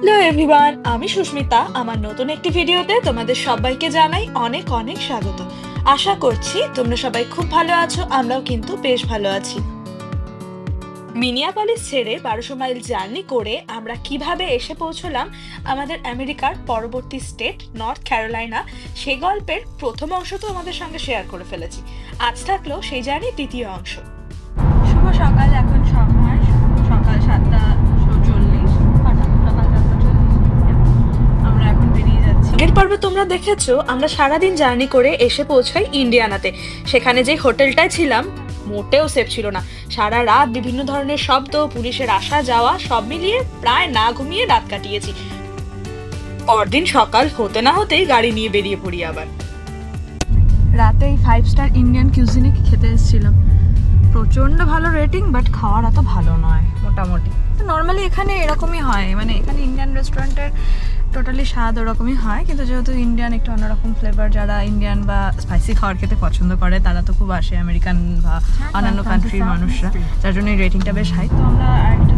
Hello everyone আমি সুস্মিতা। আমার নতুন একটি ভিডিওতে তোমাদের সবাইকে জানাই অনেক অনেক স্বাগত। আশা করছি তোমরা সবাই খুব ভালো আছো, আমরাও কিন্তু বেশ ভালো আছি। মিনিয়াপলিস ছেড়ে বারোশো মাইল জার্নি করে আমরা কীভাবে এসে পৌঁছলাম আমাদের আমেরিকার পরবর্তী স্টেট, নর্থ ক্যারোলাইনা, সে গল্পের প্রথম অংশ তো আমাদের সঙ্গে শেয়ার করে ফেলেছি। আজ থাকল সেই জার্নির দ্বিতীয় অংশ। শুভ সকাল, এখন পর্বে তোমরা দেখেছ, আমরা সারাদিন জার্নি করে এসে পৌঁছাই ইন্ডিয়ানাতে। সেখানে যে হোটেলটায় ছিলাম, মোটেও সেফ ছিল না। সারা রাত বিভিন্ন ধরনের শব্দ, পুলিশের আসা যাওয়া, সব মিলিয়ে প্রায় না ঘুমিয়ে রাত কাটিয়েছি। পরদিন সকাল হতে না হতেই গাড়ি নিয়ে বেরিয়ে পড়ি আবার। রাতে এই ফাইভ স্টার ইন্ডিয়ান কিউজিনে খেতে এসেছিলাম? প্রচণ্ড ভালো রেটিং বাট খাওয়ার এত ভালো নয়, মোটামুটি। নর্মালি এখানে এরকমই হয় মানে এখানে ইন্ডিয়ান রেস্টুরেন্টের টোটালি স্বাদ ওরকমই হয় কিন্তু যেহেতু ইন্ডিয়ান একটু অন্যরকম ফ্লেভার যারা ইন্ডিয়ান বা স্পাইসি খাওয়ার খেতে পছন্দ করে তারা তো খুব আসে আমেরিকান বা অন্যান্য কান্ট্রির মানুষরা। যার জন্য এই রেটিংটা বেশ হাই তো আমরা আরেকটা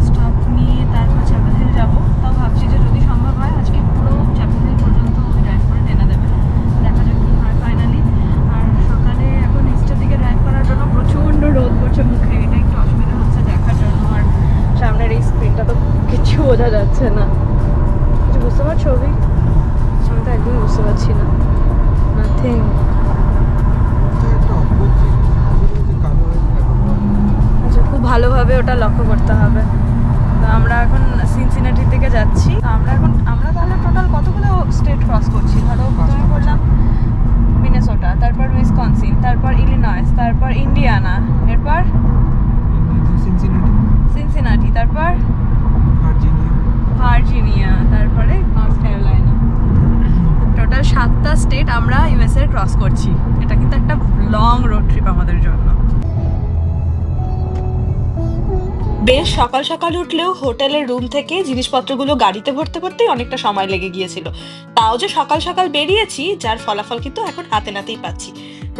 ভালোভাবে ওটা লক্ষ্য করতে হবে। তো আমরা এখন সিনসিনাটি থেকে যাচ্ছি। আমরা এখন আমরা তাহলে টোটাল কতগুলো স্টেট ক্রস করছি? ধরো প্রথমে করলাম মিনেসোটা তারপর উইসকনসিন তারপর ইলিনয়েস তারপর ইন্ডিয়ানা এরপর সিনসিনাটি তারপর ভার্জিনিয়া তারপরে নর্থ ক্যারোলাইনা টোটাল সাতটা স্টেট আমরা ইউএসএ ক্রস করছি। এটা কিন্তু একটা লং রোড ট্রিপ আমাদের জন্য। বেশ সকাল সকাল উঠলেও হোটেলের রুম থেকে জিনিসপত্রগুলো গাড়িতে ভরতে ভরতেই অনেকটা সময় লেগে গিয়েছিল। তাও যে সকাল সকাল বেরিয়েছি যার ফলাফল কিন্তু এখন হাতে নাতেই পাচ্ছি।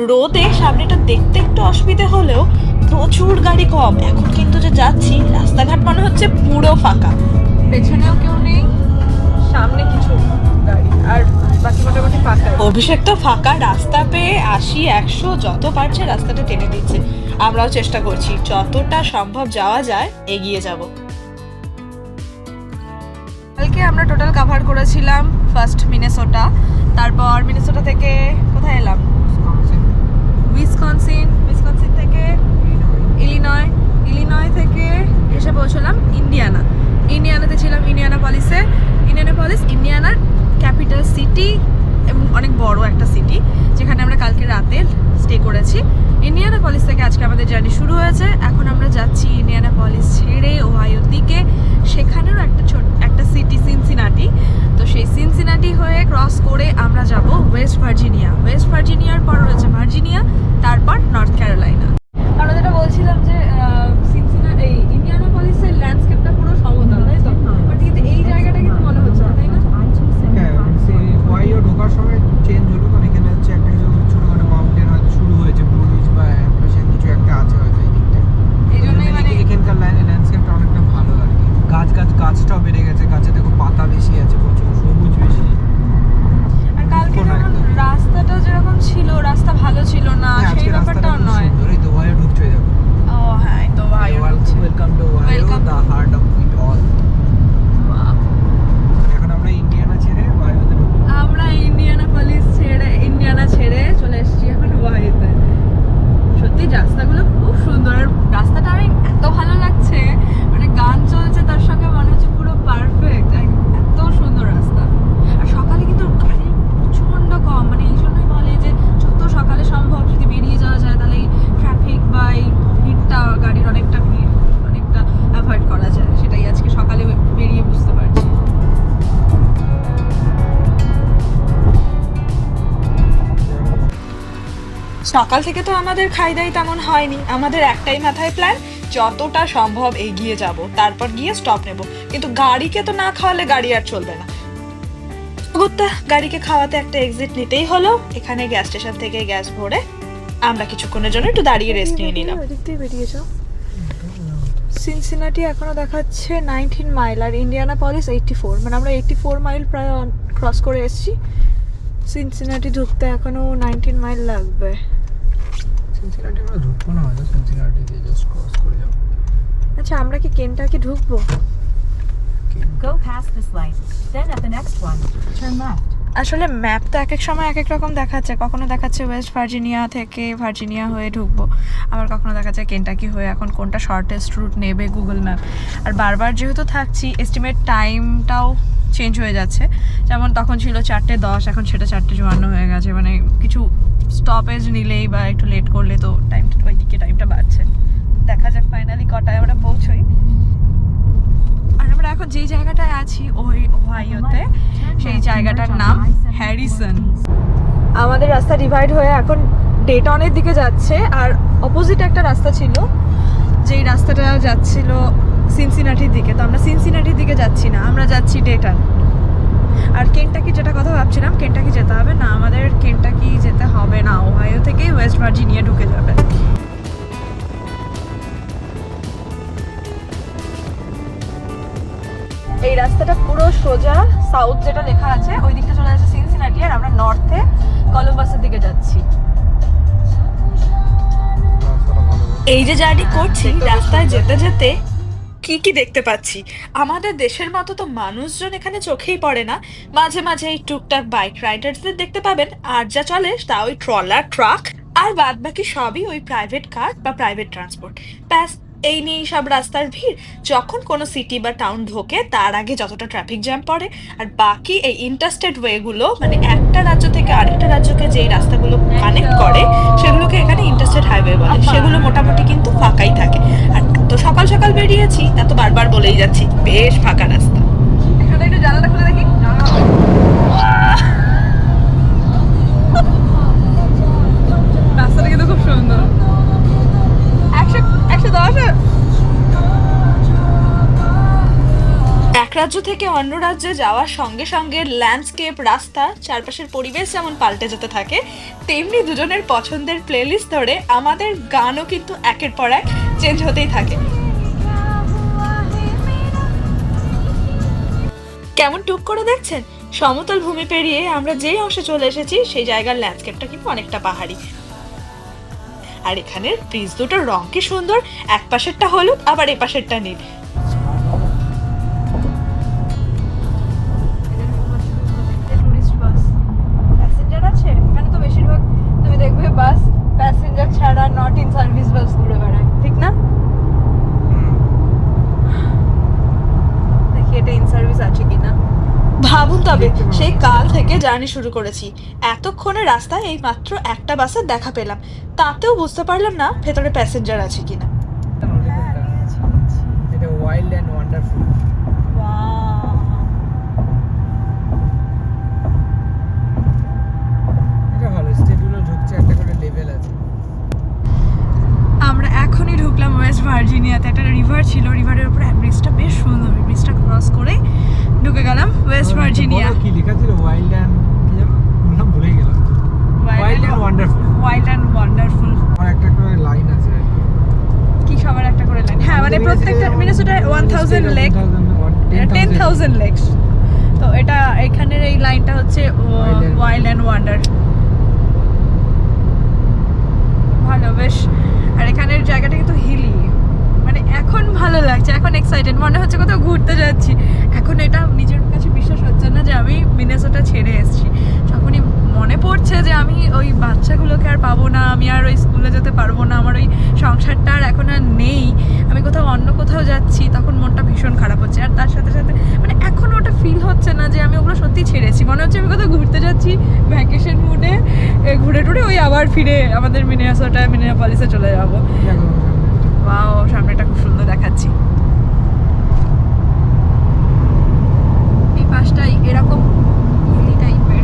রোদে সামনেটা দেখতে একটু অসুবিধে হলেও প্রচুর গাড়ি কম। এখন কিন্তু যে যাচ্ছি রাস্তাঘাট মনে হচ্ছে পুরো ফাঁকা। পেছনেও কেউ নেই সামনে কিছু গাড়ি আর বাকি মোটামুটি ফাঁকা অভিষেক তো ফাঁকা রাস্তা পেয়ে আশি একশো যত পারছে রাস্তাটা টেনে দিচ্ছে আমরাও চেষ্টা করছি। যতটা সম্ভব যাওয়া যায় এগিয়ে যাব। কালকে আমরা টোটাল কভার করেছিলাম ফার্স্ট মিনেসোটা তারপর মিনেসোটা থেকে কোথায় এলাম? উইসকনসিন উইসকনসিন থেকে ইলিনয় ইলিনয় থেকে এসে পৌঁছলাম ইন্ডিয়ানা ইন্ডিয়ানাতে ছিলাম ইন্ডিয়ানা পলিসে ইন্ডিয়ানা পলিস ইন্ডিয়ানার ক্যাপিটাল সিটি এবং অনেক বড় একটা সিটি যেখানে আমরা কালকে রাতে স্টে করেছি। ইন্ডিয়ানা পলিস থেকে আজকে আমাদের জার্নি শুরু হয়েছে। এখন আমরা যাচ্ছি ইন্ডিয়ানা পলিস ছেড়ে ওহাইওর দিকে। সেখানেও একটা ছোট, একটা সিটি সিনসিনাটি তো সেই সিনসিনাটি হয়ে ক্রস করে আমরা যাব ওয়েস্ট ভার্জিনিয়া ওয়েস্ট ভার্জিনিয়ার পর রয়েছে ভার্জিনিয়া তারপর নর্থ ক্যারোলাইনা সকাল থেকে তো আমাদের খাই দাই তেমন হয়নি। আমাদের একটাই মাথায় প্ল্যান যতটা সম্ভব এগিয়ে যাব, তারপর গিয়ে স্টপ নেব। কিন্তু গাড়িকে তো না খাওয়ালে গাড়ি আর চলবে না। গুত্তা গাড়িকে খাওয়াতে একটা এক্সিট নিতেই হলো। এখানে গ্যাস স্টেশন থেকে গ্যাস ভরে আমরা কিছুক্ষণের জন্য একটু দাঁড়িয়ে রেস্ট নিয়ে নিলাম। বেরিয়ে যাও। সিনসিনাটি এখনও দেখাচ্ছে নাইনটিন মাইল আর ইন্ডিয়ানা পলিস এইটটি ফোর মানে আমরা এইটটি ফোর মাইল প্রায় ক্রস করে এসেছি। সিনসিনাটি ঢুকতে এখনও নাইনটিন মাইল লাগবে। সিনসিনাটি আমরা ঢুকবো না হয়তো সিনসিনাটি দিয়ে জাস্ট ক্রস করে যাব। আচ্ছা আমরা কি কেনটাকে ঢুকবো? Go past this light, then at the next one, turn left. আসলে ম্যাপ তো এক এক সময় এক এক রকম দেখাচ্ছে। কখনো দেখাচ্ছে ওয়েস্ট ভার্জিনিয়া থেকে ভার্জিনিয়া হয়ে ঢুকবো, আবার কখনো দেখাচ্ছে কেন্টাকি হয়ে। এখন কোনটা শর্টেস্ট রুট নেবে গুগল ম্যাপ আর বারবার যেহেতু থাকছি এস্টিমেট টাইমটাও চেঞ্জ হয়ে যাচ্ছে। যেমন তখন ছিল চারটে দশ, এখন সেটা চারটে চুয়ান্ন হয়ে গেছে। মানে কিছু স্টপেজ নিলেই বা একটু লেট করলে তো টাইমটা ওই দিকে টাইমটা বাড়ছে। দেখা যাক ফাইনালি কটায় আমরা পৌঁছই। আমরা এখন যেই জায়গাটায় আছি, ওই ওহাইওতে, সেই জায়গাটার নাম হ্যারিসন। আমাদের রাস্তা ডিভাইড হয়ে এখন ডেটনের দিকে যাচ্ছে, আর অপোজিট একটা রাস্তা ছিল, যেই রাস্তাটা যাচ্ছিল সিনসিনাটির দিকে। তো আমরা সিনসিনাটির দিকে যাচ্ছি না, আমরা যাচ্ছি ডেটন আর কেনটাকি যেটা কথা ভাবছিলাম কেনটাকি যেতে হবে না, আমাদের কেনটাকি যেতে হবে না ওহাইও থেকেই ওয়েস্ট ভার্জিনিয়া ঢুকে যাবে। এই রাস্তাটা পুরো সোজা সাউথ যেটা লেখা আছে, ওই দিকটা চলে যাচ্ছে সিনসিনাটি আর আমরা নর্থে কলম্বাসের দিকে যাচ্ছি। এই যে জার্নি করছি, রাস্তায় যেতে যেতে কি কি দেখতে পাচ্ছি? আমাদের দেশের মতো তো মানুষজন এখানে চোখেই পড়ে না। মাঝে মাঝে এই টুকটাক বাইক রাইডার্সদের দেখতে পাবেন, আর যা চলে তা ওই ট্রলার ট্রাক আর বাদ বাকি সবই ওই প্রাইভেট কার বা প্রাইভেট ট্রান্সপোর্ট ব্যাস এই নিয়েই সব রাস্তার ভিড়। যখন কোনো সিটি বা টাউন ঢোকে তার আগে যতটা ট্রাফিক জ্যাম পড়ে আর বাকি এই ইন্টারস্টেট ওয়েগুলো মানে একটা রাজ্য থেকে আরেকটা রাজ্যকে যেই রাস্তাগুলো কানেক্ট করে সেগুলোকে এখানে ইন্টারস্টেট হাইওয়ে বলে। সেগুলো মোটামুটি কিন্তু ফাঁকাই থাকে। আর তো সকাল সকাল বেরিয়েছি তা তো বারবার বলেই যাচ্ছি বেশ ফাঁকা রাস্তা। রাজ্য থেকে অন্য রাজ্যে যাওয়ার সঙ্গে সঙ্গে ল্যান্ডস্কেপ রাস্তা, চারপাশের পরিবেশ যেমন পাল্টে যেতে থাকে, তেমনি দুজনের পছন্দের প্লেলিস্ট ধরে আমাদের গানও কিন্তু একের পর এক চেঞ্জ হতেই থাকে। কেমন টুক করে দেখছেন? সমতল ভূমি পেরিয়ে আমরা যেই অংশে চলে এসেছি, সেই জায়গার ল্যান্ডস্কেপটা কিন্তু অনেকটা পাহাড়ি। আর এখানের ব্রিজ দুটোর রং কি সুন্দর এক পাশেরটা হলুদ, আবার এ পাশেরটা নীল। ভাবুন তবে সেই কাল থেকে জার্নি শুরু করেছি। এতক্ষণে রাস্তায় এই মাত্র একটা বাসের দেখা পেলাম। তাতেও বুঝতে পারলাম না ভেতরে প্যাসেঞ্জার আছে কিনা। এটা ওয়াইল্ড অ্যান্ড ওয়ান্ডারফুল এটা ভালো স্টেটগুলো ঢুকছে একটা করে লেভেল আছে। আমরা এখনই ঢুকলাম ওয়েস্ট ভার্জিনিয়াতে। একটা রিভার ছিল রিভারের উপরে ব্রিজটা বেশ সুন্দর ব্রিজটা ক্রস করে ঢুকে গেলাম ওয়েস্ট ভার্জিনিয়া কি লেখা ছিল ওয়াইল্ড অ্যান্ড কি যেন? নাম ভুলে গেলাম। Wild and wonderful wild and wonderful আমার একটা করে লাইন আছে কি। সবার একটা করে লাইন হ্যাঁ মানে প্রত্যেকটা one thousand lake ten thousand lakes তো এটা এখানের এই লাইনটা হচ্ছে ওয়াইল্ড অ্যান্ড ওয়ান্ডার ভালো বেশ। আর এখানের জায়গাটা কিন্তু হিলি মানে এখন ভালো লাগছে এখন এক্সাইটেড মনে হচ্ছে কোথাও ঘুরতে যাচ্ছি। এখন এটা নিজের কাছে বিশ্বাস হচ্ছে না যে আমি মিনেসোটা ছেড়ে এসেছি। যখনই মনে পড়ছে যে আমি ওই বাচ্চাগুলোকে আর পাবো না আমি আর ওই স্কুলে যেতে পারব না আমার ওই সংসারটা আর এখন আর নেই আমি কোথাও অন্য কোথাও যাচ্ছি তখন মনটা ভীষণ খারাপ হচ্ছে। আর তার সাথে সাথে মানে এখন ওটা ফিল হচ্ছে না যে আমি ওগুলো সত্যি ছেড়েছি। মনে হচ্ছে আমি কোথাও ঘুরতে যাচ্ছি ভ্যাকেশন মুডে ঘুরে টুরে ওই আবার ফিরে আমাদের মিনিয়াসোটা মিনিয়াপলিসে চলে যাব। ওয়াও সামনেটা খুব সুন্দর দেখাচ্ছি। পাশটাই এরকম হিলি টাইপের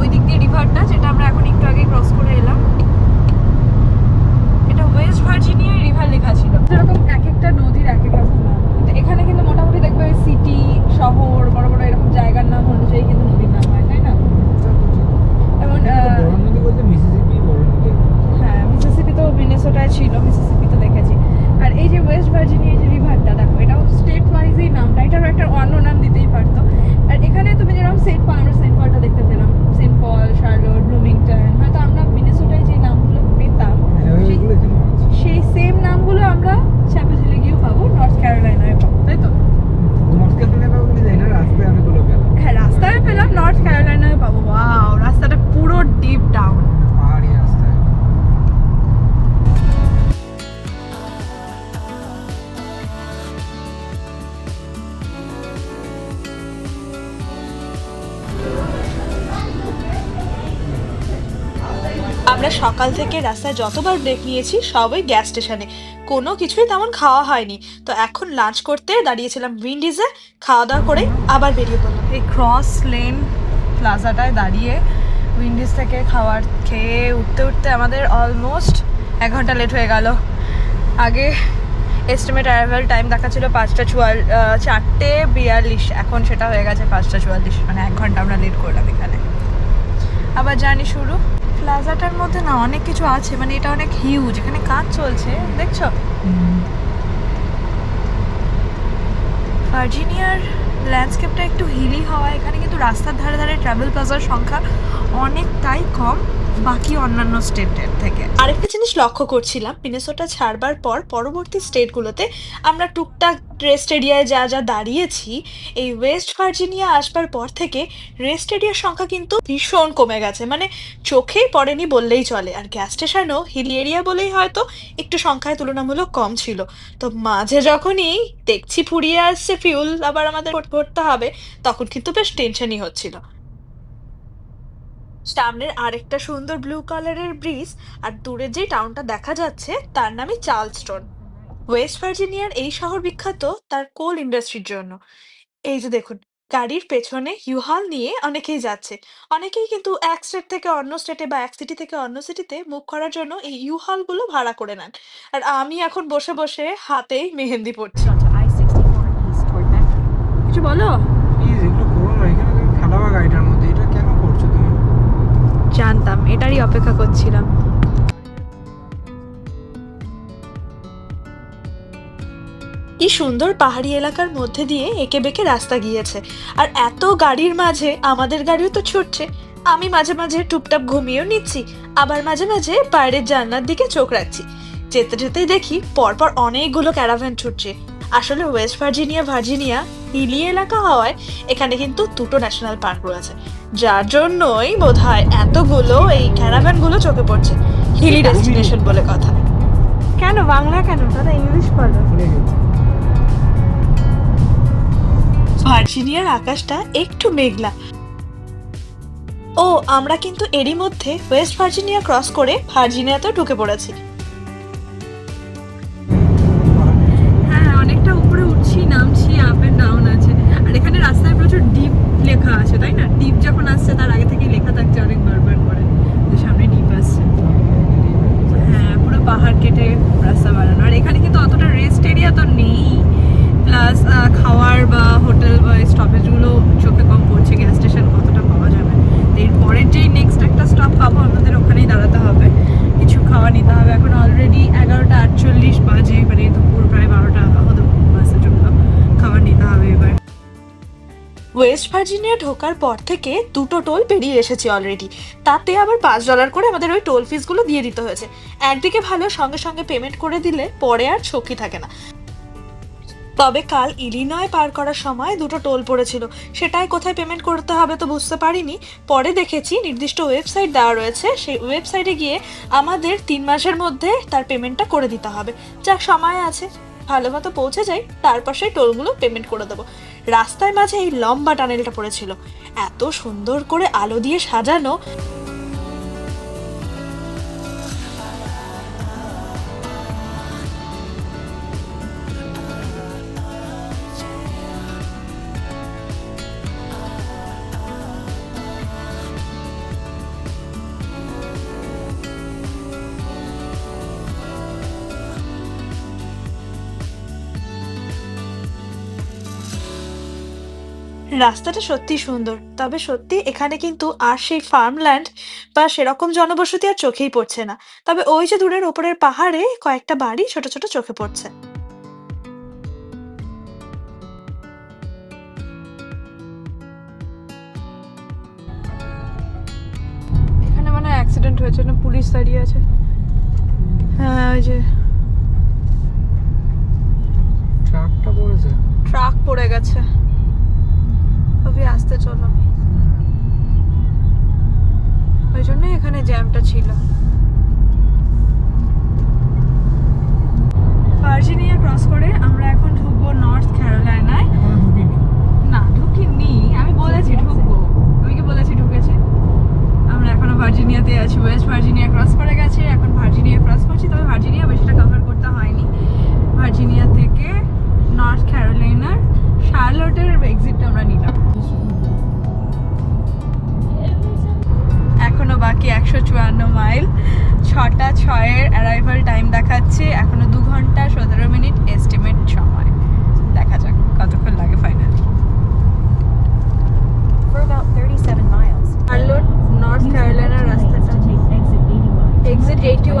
ওই দিক দিয়ে রিভারটা যেটা আমরা এখন একটু আগে ক্রস করে এলাম। আমরা সকাল থেকে রাস্তায় যতবার ব্রেক নিয়েছি, সবই গ্যাস স্টেশনে কোনো কিছুই তেমন খাওয়া হয়নি। তো এখন লাঞ্চ করতে দাঁড়িয়েছিলাম উইন্ডিজে খাওয়া দাওয়া করে আবার বেরিয়ে পড়লাম। এই ক্রস লেন প্লাজাটায় দাঁড়িয়ে উইন্ডিজ থেকে খাবার খেয়ে উঠতে উঠতে আমাদের অলমোস্ট এক ঘণ্টা লেট হয়ে গেল। আগে এস্টিমেট অ্যারাইভাল টাইম দেখাচ্ছিল পাঁচটা চুয়াল চারটে বিয়াল্লিশ। এখন সেটা হয়ে গেছে পাঁচটা চুয়াল্লিশ। মানে এক ঘণ্টা আমরা লেট করলাম এখানে। আবার জার্নি শুরু। প্লাজাটার মধ্যে না অনেক কিছু আছে মানে এটা অনেক হিউজ এখানে কাজ চলছে, দেখছ? ভার্জিনিয়ার ল্যান্ডস্কেপটা একটু হিলি হওয়া এখানে কিন্তু রাস্তার ধারে ধারে ট্রাভেল প্লাজার সংখ্যা অনেকটাই কম। বাকি অন্যান্য স্টেটের থেকে। আরেকটা জিনিস লক্ষ্য করছিলাম, মিনেসোটা ছাড়বার পর পরবর্তী স্টেটগুলোতে আমরা টুকটাক রেস্ট এরিয়ায় যা যা দাঁড়িয়েছি, এই ওয়েস্ট ভার্জিনিয়া আসবার পর থেকে রেস্ট এরিয়ার সংখ্যা কিন্তু ভীষণ কমে গেছে। মানে চোখেই পড়েনি বললেই চলে। আর গ্যাস স্টেশনও হিলি এরিয়া বলেই হয়তো একটু সংখ্যায় তুলনামূলক কম ছিল। তো মাঝে যখনই দেখছি ফুরিয়ে আসছে ফিউল আবার আমাদের ভর- ভরতে হবে, তখন কিন্তু বেশ টেনশনই হচ্ছিল। সামনের আরেকটা সুন্দর ব্লু কালারের ব্রিজ আর দূরে যে টাউনটা দেখা যাচ্ছে তার নামই চার্লস্টোন। ওয়েস্ট ভার্জিনিয়ার এই শহর বিখ্যাত তার কোল ইন্ডাস্ট্রির জন্য। এই যে দেখুন গাড়ির পেছনে ইউহাল নিয়ে অনেকেই যাচ্ছে। অনেকেই কিন্তু এক স্টেট থেকে অন্য স্টেটে বা এক সিটি থেকে অন্য সিটিতে মুভ করার জন্য এই ইউহালগুলো ভাড়া করে নেন। আর আমি এখন বসে বসে হাতেই মেহেন্দি পড়ছি Onto I-64 east toward Metro. কিছু বলো প্লিজ একটু করো না এখানে তুমি ফেলাবা গাড়িটার মধ্যে এটা কেন করছ তুমি জানতাম এটারই অপেক্ষা করছিলাম। কি সুন্দর পাহাড়ি এলাকার মধ্যে দিয়ে এঁকে বেঁকে রাস্তা গিয়েছে। আর এত গাড়ির মাঝে আমাদের গাড়িও তো ছুটছে। আমি মাঝে মাঝে টুপটাপ ঘুমিয়েও নিচ্ছি, আবার মাঝে মাঝে বাইরের জানলার দিকে চোখ রাখছি। যেতে যেতেই দেখি পরপর অনেকগুলো ক্যারাভ্যান ছুটছে। আসলে ওয়েস্ট ভার্জিনিয়া ভার্জিনিয়া, হিলি এলাকা হওয়ায় এখানে কিন্তু দুটো ন্যাশনাল পার্ক রয়েছে যার জন্যই বোধহয় এতগুলো এই ক্যারাভ্যানগুলো চোখে পড়ছে। হিলি ডেস্টিনেশন বলে কথা। কেন? বাংলা কেন? দাদা ইংলিশ বলো। ভার্জিনিয়ার আকাশটা একটু মেঘলা। ও আমরা কিন্তু এরই মধ্যে ওয়েস্ট ভার্জিনিয়া ক্রস করে ভার্জিনিয়াতেও ঢুকে পড়েছি হ্যাঁ অনেকটা উপরে উঠছি নামছি আপ এন্ড ডাউন আছে আর এখানে রাস্তায় প্রচুর ডিপ লেখা আছে তাই না ডিপ যখন আসছে তার আগে থেকেই লেখা থাকছে অনেক বারবার করে যে সামনে ডিপ আসছে হ্যাঁ পুরো পাহাড় কেটে রাস্তা বানানো আর এখানে কিন্তু অতটা রেস্ট এরিয়া তো নেই প্লাস খাওয়ার বা হোটেল বা স্টপেজগুলো চোখে কম পড়ছে গ্যাস স্টেশন কতটা পাওয়া যাবে তো এর পরের যেই নেক্সট একটা স্টপ পাবো আমাদের ওখানেই দাঁড়াতে হবে নিতে হবে এখন অলরেডি এগারোটা আটচল্লিশ বাজে মানে দুপুর প্রায় বারোটা হতো বাসের জন্য। খাবার নিতে হবে এবার। ওয়েস্ট ভার্জিনিয়া ঢোকার পর থেকে দুটো টোল পেরিয়ে এসেছি অলরেডি তাতে আবার পাঁচ ডলার করে আমাদের ওই টোল ফিসগুলো দিয়ে দিতে হয়েছে। একদিকে ভালো, সঙ্গে সঙ্গে পেমেন্ট করে দিলে পরে আর ঝক্কি থাকে না। তবে কাল ইলিনয় পার করার সময় দুটো টোল পড়েছিল। সেটাই কোথায় পেমেন্ট করতে হবে তো বুঝতে পারিনি। পরে দেখেছি নির্দিষ্ট ওয়েবসাইট দেওয়া রয়েছে। সেই ওয়েবসাইটে গিয়ে আমাদের তিন মাসের মধ্যে তার পেমেন্টটা করে দিতে হবে। যাক, সময় আছে। ভালো মতো পৌঁছে যাই, তারপর সেই টোলগুলো পেমেন্ট করে দেবো। রাস্তায় মাঝে এই লম্বা টানেলটা পড়েছিল। এত সুন্দর করে আলো দিয়ে সাজানো। রাস্তাটা সত্যি সুন্দর। তবে সত্যি এখানে কিন্তু আর সেই ফার্মল্যান্ড বা সেরকম জনবসতি আর চোখেই পড়ছে না। তবে ওই যে দূরের ওপরের পাহাড়ে কয়েকটা বাড়ি ছোট ছোট চোখে পড়ছে। এখানে মানে অ্যাক্সিডেন্ট হয়েছে না পুলিশ দাঁড়িয়ে আছে? হ্যাঁ ওই যে। ট্রাকটা পড়েছে? ট্রাক পড়ে গেছে।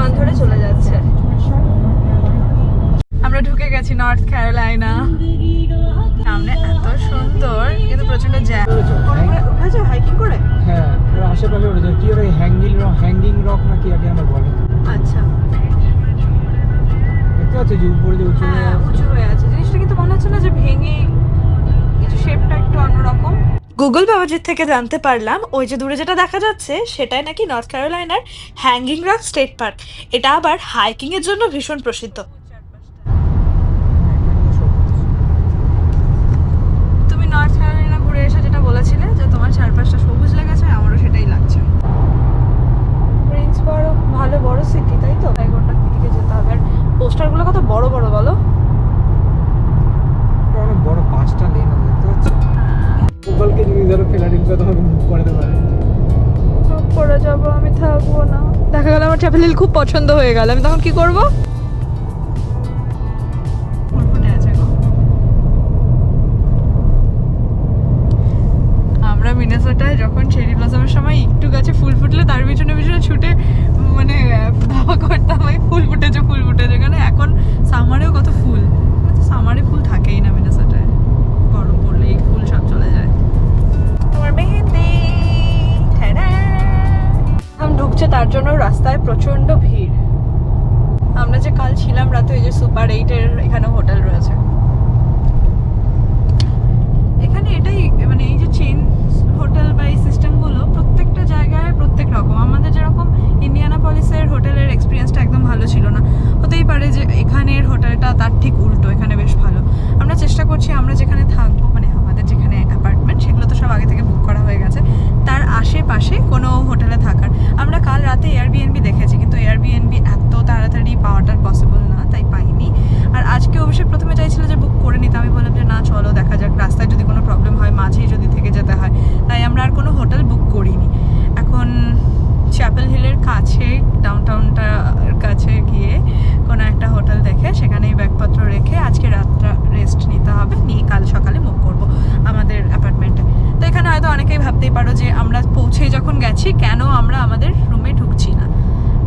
ওয়ান ধরে চলে যাচ্ছে। আমরা ঢুকে গেছি নর্থ ক্যারোলাইনা সামনে এত সুন্দর কিন্তু প্রচণ্ড জ্যাম উঠেছো হাইকিং করে? হ্যাঁ ওর আশেপাশে উঠেছে। কি ওর হ্যাঙ্গিং রক হ্যাঙ্গিং রক না কি আগে আমার বলে? আচ্ছা। দেখতে পাচ্ছি যে উপরে যে হ্যাঁ। উঁচু হয়ে আছে। জিনিসটা কিন্তু মনে হচ্ছে না যে ভেঙে কিছু শেপটা একটু অন্যরকম। গুগল বাবাজির থেকে জানতে পারলাম ওই যে দূরে যেটা দেখা যাচ্ছে সেটাই নাকি নর্থ ক্যারোলাইনার হ্যাঙ্গিং রক স্টেট পার্ক এটা আবার হাইকিং এর জন্য ভীষণ প্রসিদ্ধ। তুমি নর্থ ক্যারোলাইনা ঘুরে এসে যেটা বলেছিলে যে তোমার চারপাশটা সবুজ লেগেছে আমারও সেটাই লাগছে। প্রিন্স বড় ভালো বড় সিটি তাই তো? তাই গোটা দিকে যেতে হবে? আর পোস্টারগুলো কত বড় বড় আমার ট্রাভেল খুব পছন্দ হয়ে গেল। আমি তখন কি করব? কাল ছিলাম রাতে, ওই যে সুপার এইটের এখানে হোটেল রয়েছে। এখানে এটাই মানে এই যে চেন হোটেল বা এই সিস্টেমগুলো প্রত্যেকটা জায়গায় প্রত্যেক রকম। আমাদের যেরকম ইন্ডিয়ানা পলিসের হোটেলের এক্সপিরিয়েন্সটা একদম ভালো ছিল না। হতেই পারে যে এখানের হোটেলটা তার ঠিক উল্টো, এখানে বেশ ভালো। আমরা চেষ্টা করছি আমরা যেখানে থাকব মানে আমাদের যেখানে অ্যাপার্টমেন্ট সেগুলো তো সব আগে থেকে বুক করা হয়ে গেছে। আশেপাশে কোনো হোটেলে থাকার। আমরা কাল রাতে এয়ারবিএনবি দেখেছি, কিন্তু এয়ারবিএনবি এত তাড়াতাড়ি পাওয়াটা পসিবল না, তাই পাইনি। আর আজকে অবশ্যই প্রথমে চাইছিল যে বুক করে নিতে, আমি বললাম যে না, চলো, দেখা যাক। রাস্তায় যদি কোনো প্রবলেম হয়, মাঝেই যদি থেকে যেতে হয়। তাই আমরা আর কোনো হোটেল বুক করিনি। এখন চ্যাপেল হিলের কাছে ডাউনটাউনটার কাছে গিয়ে কোনো একটা হোটেল দেখে, সেখানেই ব্যাগপত্র রেখে আজকে রাতটা রেস্ট নিতে হবে নিয়ে কাল সকালে মুভ করব আমাদের অ্যাপার্টমেন্টে তো এখানে হয়তো অনেকেই ভাবতেই পারো যে আমরা পৌঁছে যখন গেছি, কেন আমরা আমাদের রুমে ঢুকছি না?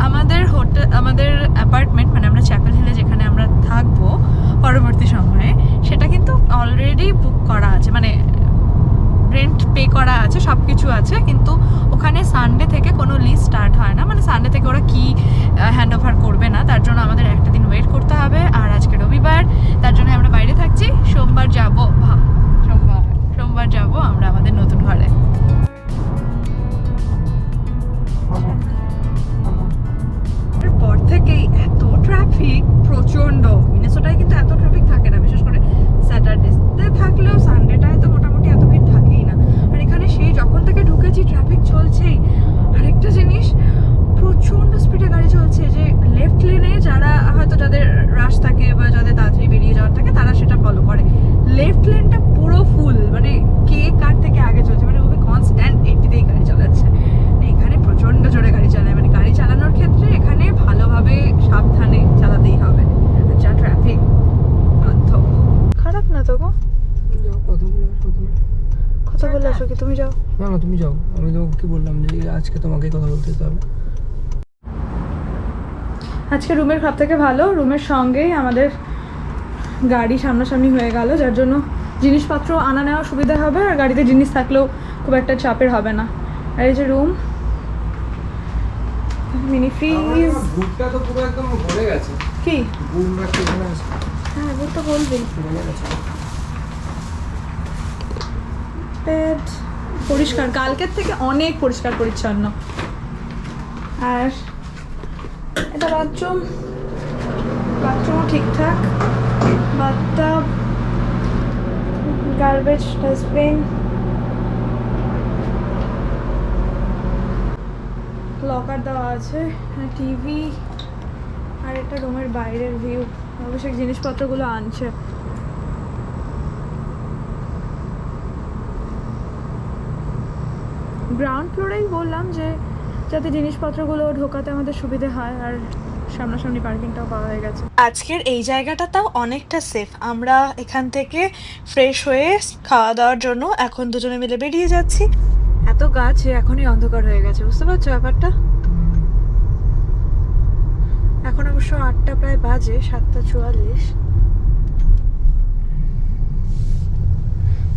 আমাদের হোটেল আমাদের অ্যাপার্টমেন্ট মানে আমরা চ্যাপেল হিলে যেখানে আমরা থাকব পরবর্তী সময়ে, সেটা কিন্তু অলরেডি বুক করা আছে। মানে রেন্ট পে করা আছে সব কিছু আছে, কিন্তু ওখানে সানডে থেকে কোনো লিস্ট স্টার্ট হয় না। মানে সানডে থেকে ওরা কি হ্যান্ড ওভার করবে না, তার জন্য আমাদের একটা দিন ওয়েট করতে হবে। আর আজকে রবিবার, তার জন্য আমরা বাইরে থাকছি। সোমবার যাব সোমবার যাব আমরা আমাদের নতুন ঘরে। পর থেকেই এত ট্রাফিক প্রচণ্ড মিনেসোটায় কিন্তু এত ট্রাফিক থাকে না, বিশেষ করে স্যাটারডেতে থাকলেও সানডেটায় তো মোটামুটি এত ভিড় থাকেই না আর এখানে সেই যখন থেকে ঢুকেছি ট্রাফিক চলছেই আরেকটা জিনিস প্রচণ্ড স্পিডে গাড়ি চলছে যে লেফট লেনে যারা হয়তো যাদের রাশ থাকে বা যাদের তাড়াতাড়ি বেরিয়ে যাওয়ার থাকে তারা সেটা ফলো করে লেফট লেনটা পুরো ফুল মানে কে কার থেকে আগে চলছে মানে ওভাবে কনস্ট্যান্ট এইটিতেই গাড়ি চালাচ্ছে এখানে প্রচণ্ড জোরে গাড়ি চালায় মানে গাড়ি চালানোর ক্ষেত্রে এখানে ভালোভাবে সাবধানে চালাতেই হবে আর যা ট্রাফিক খারাপ না তো গো যাও কথা বলে আসো তুমি। কথা বলে আসো কি তুমি যাও। না না তুমি যাও। আমি তোমাকে কি বললাম যে আজকে তোমাকে কথা বলতে হবে। আজকে রুমের সব থেকে ভালো রুমের সঙ্গেই আমাদের গাড়ি সামনাসামনি হয়ে গেল যার জন্য জিনিসপত্র আনা নেওয়া সুবিধা হবে আর গাড়িতে জিনিস থাকলেও খুব একটা চাপের হবে না। আর এই যে রুম মিনি ফ্রিজ। বুকটা তো পুরো একদম ভরে গেছে। কি? বুক রাখতে এখানে আছে? হ্যাঁ এবার তো বলবি ভরে গেছে। পরিষ্কার, কালকের থেকে অনেক পরিষ্কার পরিচ্ছন্ন। আর এটা বাথরুম, বাথরুমও ঠিকঠাক। বাথটাব গার্বেজ ডাস্টবিন লকার দেওয়া আছে টিভি আর এটা রুমের বাইরের ভিউ অবশ্যই জিনিসপত্রগুলো আনছে। গ্রাউন্ড ফ্লোরেই বললাম যে যাতে জিনিসপত্রগুলো ঢোকাতে আমাদের সুবিধে হয় আর সামনাসামনি পার্কিংটাও পাওয়া হয়ে গেছে। আজকের এই জায়গাটা তাও অনেকটা সেফ আমরা এখান থেকে ফ্রেশ হয়ে খাওয়া দাওয়ার জন্য এখন দুজনে মিলে বেরিয়ে যাচ্ছি। এত গাছ এখনই অন্ধকার হয়ে গেছে বুঝতে পারছ ব্যাপারটা? এখন অবশ্য আটটা প্রায় বাজে সাতটা চুয়াল্লিশ।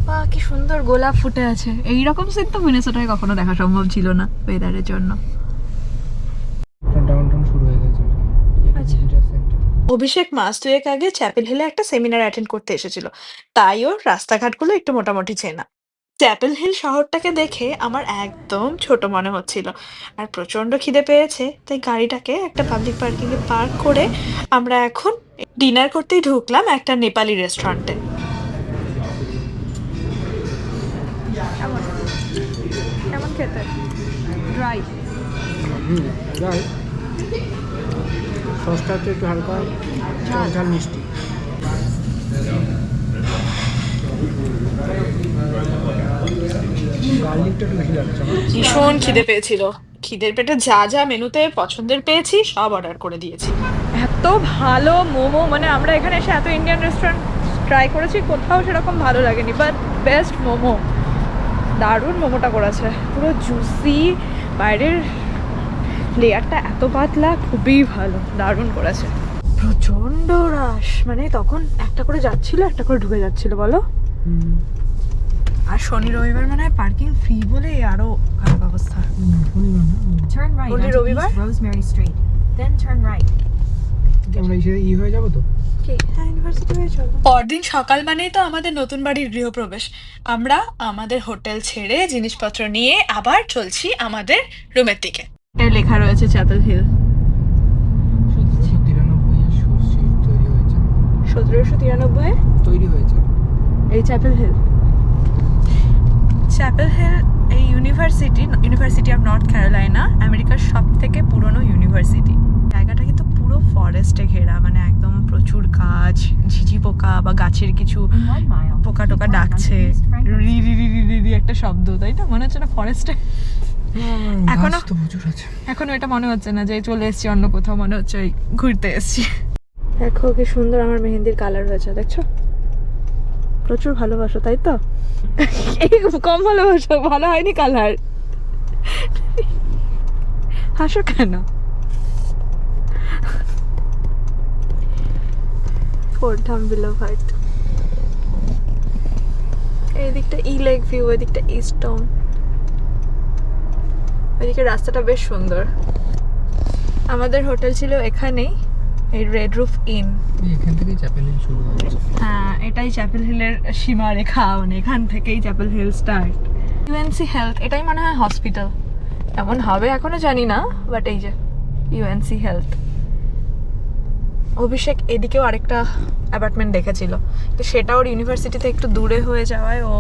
বাহ কি সুন্দর গোলাপ ফুটে আছে। এইরকম সিন তো মিনেসোটায় কখনো দেখা সম্ভব ছিল না ওয়েদারের জন্য। শুরু হয়ে গেছে। আচ্ছা। অভিষেক মাস দুয়েক আগে চ্যাপেল হিলে একটা সেমিনার অ্যাটেন্ড করতে এসেছিল। তাই ওর রাস্তাঘাটগুলো একটু মোটামুটি চেনা। চ্যাপেল হিল শহরটাকে দেখে আমার একদম ছোট মনে হচ্ছিল। আর প্রচণ্ড খিদে পেয়েছে তাই গাড়িটাকে একটা পাবলিক পার্কিং এ পার্ক করে আমরা এখন ডিনার করতেই ঢুকলাম একটা নেপালি রেস্টুরেন্টে খেতে। ড্রাই হুম যাই সসটা হচ্ছে একটু হালকা ঝাল মিষ্টি। ভীষণ খিদে পেয়েছিল। খিদের পেটে যা যা মেনুতে পছন্দের পেয়েছি সব অর্ডার করে দিয়েছি। এত ভালো মোমো মানে আমরা এখানে এসে এত ইন্ডিয়ান রেস্টুরেন্ট ট্রাই করেছি কোথাও সেরকম ভালো লাগেনি বাট বেস্ট মোমো। দারুণ মোমোটা করেছে পুরো জুসি বাইরের লেয়ারটা এত পাতলা খুবই ভালো দারুণ করেছে প্রচণ্ড রাশ মানে তখন একটা করে যাচ্ছিল একটা করে ঢুকে যাচ্ছিল বলো আর শনি রবিবার মানে পার্কিং ফ্রি বলে আরও খারাপ অবস্থা হুম, শনিবার না হুম। Turn right Only onto Rovivar? East Rosemary Street. Then turn right. আমরা ই হয়ে যাব তো কি? হ্যাঁ ইউনিভার্সিটি হয়ে চলো। পরদিন সকাল মানেই তো আমাদের নতুন বাড়ির গৃহপ্রবেশ। আমরা আমাদের হোটেল ছেড়ে জিনিসপত্র নিয়ে আবার চলছি আমাদের রুমের দিকে। লেখা রয়েছে চ্যাপেল হিল সতেরোশো তিরানব্বই তৈরি হয়েছে সতেরোশো তিরানব্বই তৈরি হয়েছে। এই চ্যাপেল হিল চ্যাপেল হিল এই university University of North Carolina আমেরিকার সব থেকে পুরনো ইউনিভার্সিটি জায়গাটা কিন্তু পুরো ফরেস্টে ঘেরা মানে একদম প্রচুর গাছ ঝিঝি পোকা বা গাছের কিছু পোকা টোকা ডাকছে। রি রি রি রি একটা শব্দ তাই না মনে হচ্ছে না ফরেস্টে এখনো- এখনও তো প্রচুর আছে। এখন এটা মনে হচ্ছে না যে চলে এসেছি অন্য কোথাও মনে হচ্ছে ওই ঘুরতে এসেছি। দেখো কি সুন্দর আমার মেহেন্দির কালার হয়েছে দেখছ? প্রচুর ভালোবাসো তাই তো? কম ভালোবাসো ভালো হয়নি কালার। হাসো কেন? ফোর্থাম বিলো ভাইট এই দিকটা ই লেক ভিউ ওই দিকটা ইস্ট টাউন ওইদিকে রাস্তাটা বেশ সুন্দর। আমাদের হোটেল ছিল এখানেই এই রেড রুফ ইন এখান থেকে চ্যাপেল হিল শুরু হ্যাঁ। এটাই চ্যাপেল হিলের সীমারেখা মানে এখান থেকেই Chapel Hill start UNC Health এটাই মনে হয় হসপিটাল এমন হবে এখনও জানি না বাট এই যে ইউএনসি হেলথ অভিষেক এদিকেও আরেকটা অ্যাপার্টমেন্ট দেখেছিল। তো সেটা ওর ইউনিভার্সিটিতে একটু দূরে হয়ে যাওয়ায় ও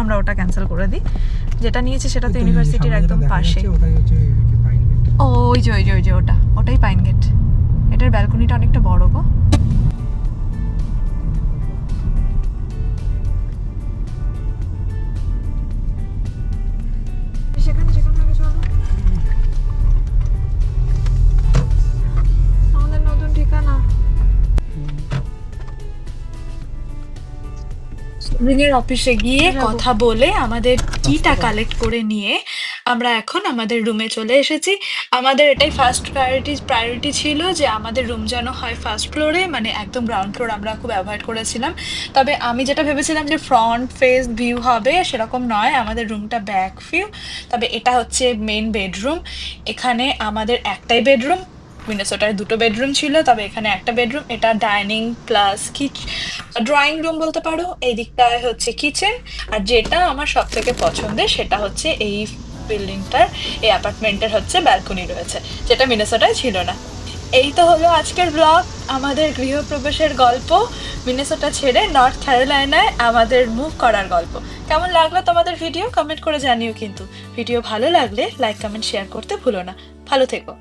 আমরা ওটা ক্যান্সেল করে দিই। যেটা নিয়েছি সেটা তো ইউনিভার্সিটির একদম পাশে। ও ওই যে ওই যে ওই যে ওটা। ওটাই পাইন গেট এটার ব্যালকনিটা অনেকটা বড় গো। রিংয়ের অফিসে গিয়ে কথা বলে আমাদের কিটা কালেক্ট করে নিয়ে আমরা এখন আমাদের রুমে চলে এসেছি। আমাদের এটাই ফার্স্ট প্রায়োরিটি প্রায়োরিটি ছিল যে আমাদের রুম যেন হয় ফার্স্ট ফ্লোরে মানে একদম গ্রাউন্ড ফ্লোর আমরা খুব অ্যাভয়েড করেছিলাম। তবে আমি যেটা ভেবেছিলাম যে ফ্রন্ট ফেস ভিউ হবে সেরকম নয়। আমাদের রুমটা ব্যাক ভিউ তবে এটা হচ্ছে মেন বেডরুম এখানে আমাদের একটাই বেডরুম মিনেসোটায় দুটো বেডরুম ছিল, তবে এখানে একটা বেডরুম এটা dining plus kitchen drawing room বলতে পারো, এই দিকটায় হচ্ছে কিচেন আর যেটা আমার সব থেকে পছন্দের সেটা হচ্ছে এই বিল্ডিংটার এই অ্যাপার্টমেন্টের হচ্ছে ব্যালকনি রয়েছে, যেটা মিনেসোটায় ছিল না। এই তো হলো আজকের ব্লগ আমাদের গৃহপ্রবেশের গল্প মিনেসোটা ছেড়ে নর্থ ক্যারোলাইনায় আমাদের মুভ করার গল্প। কেমন লাগল তোমাদের ভিডিও কমেন্ট করে জানিও কিন্তু। ভিডিও ভালো লাগলে লাইক কমেন্ট শেয়ার করতে ভুলো না। ভালো থেকো।